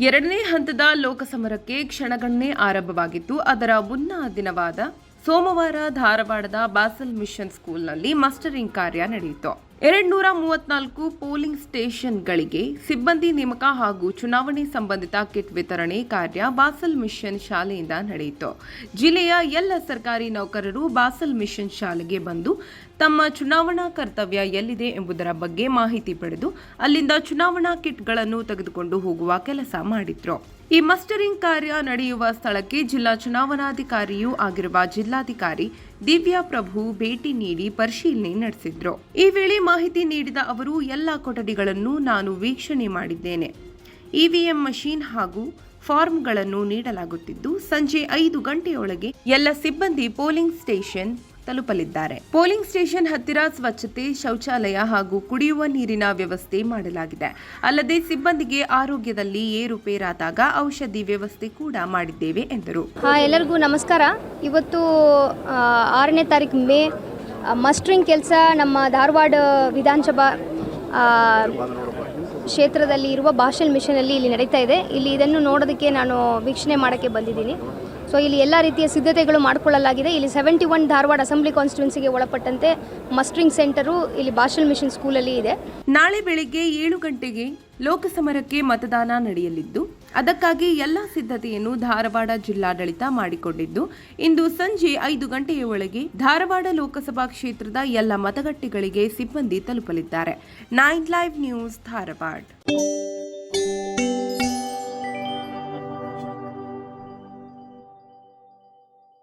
ಎರಡನೇ ಹಂತದ ಲೋಕಸಮರಕ್ಕೆ ಕ್ಷಣಗಣನೆ ಆರಂಭವಾಗಿತ್ತು. ಅದರ ಮುನ್ನ ದಿನವಾದ ಸೋಮವಾರ ಧಾರವಾಡದ ಬಾಸಲ್ ಮಿಷನ್ ಸ್ಕೂಲ್ನಲ್ಲಿ ಮಾಸ್ಟರಿಂಗ್ ಕಾರ್ಯ ನಡೆಯಿತು. ಎರಡ್ನೂರ ಮೂವತ್ನಾಲ್ಕು ಪೋಲಿಂಗ್ ಸ್ಟೇಷನ್ಗಳಿಗೆ ಸಿಬ್ಬಂದಿ ನೇಮಕ ಹಾಗೂ ಚುನಾವಣೆ ಸಂಬಂಧಿತ ಕಿಟ್ ವಿತರಣೆ ಕಾರ್ಯ ಬಾಸಲ್ ಮಿಷನ್ ಶಾಲೆಯಿಂದ ನಡೆಯಿತು. ಜಿಲ್ಲೆಯ ಎಲ್ಲ ಸರ್ಕಾರಿ ನೌಕರರು ಬಾಸಲ್ ಮಿಷನ್ ಶಾಲೆಗೆ ಬಂದು ತಮ್ಮ ಚುನಾವಣಾ ಕರ್ತವ್ಯ ಎಲ್ಲಿದೆ ಎಂಬುದರ ಬಗ್ಗೆ ಮಾಹಿತಿ ಪಡೆದು ಅಲ್ಲಿಂದ ಚುನಾವಣಾ ಕಿಟ್ಗಳನ್ನು ತೆಗೆದುಕೊಂಡು ಹೋಗುವ ಕೆಲಸ ಮಾಡಿದ್ರು. ಈ ಮಸ್ಟರಿಂಗ್ ಕಾರ್ಯ ನಡೆಯುವ ಸ್ಥಳಕ್ಕೆ ಜಿಲ್ಲಾ ಚುನಾವಣಾಧಿಕಾರಿಯೂ ಆಗಿರುವ ಜಿಲ್ಲಾಧಿಕಾರಿ ದಿವ್ಯಾ ಪ್ರಭು ಭೇಟಿ ನೀಡಿ ಪರಿಶೀಲನೆ ನಡೆಸಿದ್ರು. ಈ ವೇಳೆ ಮಾಹಿತಿ ನೀಡಿದ ಅವರು, ಎಲ್ಲ ಕೊಠಡಿಗಳನ್ನು ನಾನು ವೀಕ್ಷಣೆ ಮಾಡಿದ್ದೇನೆ. ಇವಿಎಂ ಮಷೀನ್ ಹಾಗೂ ಫಾರ್ಮ್ಗಳನ್ನು ನೀಡಲಾಗುತ್ತಿದ್ದು, ಸಂಜೆ ಐದು ಗಂಟೆಯೊಳಗೆ ಎಲ್ಲ ಸಿಬ್ಬಂದಿ ಪೋಲಿಂಗ್ ಸ್ಟೇಷನ್ ತಲುಪಲಿದ್ದಾರೆ. ಪೋಲಿಂಗ್ ಸ್ಟೇಷನ್ ಹತ್ತಿರ ಸ್ವಚ್ಛತೆ, ಶೌಚಾಲಯ ಹಾಗೂ ಕುಡಿಯುವ ನೀರಿನ ವ್ಯವಸ್ಥೆ ಮಾಡಲಾಗಿದೆ. ಅಲ್ಲದೆ ಸಿಬ್ಬಂದಿಗೆ ಆರೋಗ್ಯದಲ್ಲಿ ಏರುಪೇರಾದಾಗ ಔಷಧಿ ವ್ಯವಸ್ಥೆ ಕೂಡ ಮಾಡಿದ್ದೇವೆ ಎಂದರು. ಎಲ್ಲರಿಗೂ ನಮಸ್ಕಾರ. ಇವತ್ತು ಆರನೇ ತಾರೀಕು ಮೇ ಮಸ್ಟ್ರಿಂಗ್ ಕೆಲಸ ನಮ್ಮ ಧಾರವಾಡ ವಿಧಾನಸಭಾ ಕ್ಷೇತ್ರದಲ್ಲಿ ಇರುವ ಭಾಷಲ್ ಮಿಷನಲ್ಲಿ ಇಲ್ಲಿ ನಡೀತಾ ಇದೆ. ಇಲ್ಲಿ ಇದನ್ನು ನೋಡೋದಕ್ಕೆ ನಾನು ವೀಕ್ಷಣೆ ಮಾಡೋಕ್ಕೆ ಬಂದಿದ್ದೀನಿ. ಸೊ ಇಲ್ಲಿ ಎಲ್ಲ ರೀತಿಯ ಸಿದ್ಧತೆಗಳು ಮಾಡಿಕೊಳ್ಳಲಾಗಿದೆ. ಇಲ್ಲಿ ಸೆವೆಂಟಿ ಒನ್ ಧಾರವಾಡ ಅಸೆಂಬ್ಲಿ ಕಾನ್ಸ್ಟಿಟ್ಯೂನ್ಸಿಗೆ ಒಳಪಟ್ಟಂತೆ ಮಸ್ಟ್ರಿಂಗ್ ಸೆಂಟರು ಇಲ್ಲಿ ಬಾಷಲ್ ಮಿಷನ್ ಸ್ಕೂಲಲ್ಲಿ ಇದೆ. ನಾಳೆ ಬೆಳಿಗ್ಗೆ ಏಳು ಗಂಟೆಗೆ ಲೋಕಸಮರಕ್ಕೆ ಮತದಾನ ನಡೆಯಲಿದ್ದು, ಅದಕ್ಕಾಗಿ ಎಲ್ಲ ಸಿದ್ಧತೆಯನ್ನು ಧಾರವಾಡ ಜಿಲ್ಲಾಡಳಿತ ಮಾಡಿಕೊಂಡಿದ್ದು, ಇಂದು ಸಂಜೆ ಐದು ಗಂಟೆಯ ಒಳಗೆ ಧಾರವಾಡ ಲೋಕಸಭಾ ಕ್ಷೇತ್ರದ ಎಲ್ಲ ಮತಗಟ್ಟೆಗಳಿಗೆ ಸಿಬ್ಬಂದಿ ತಲುಪಲಿದ್ದಾರೆ. Nine live news Dharwad.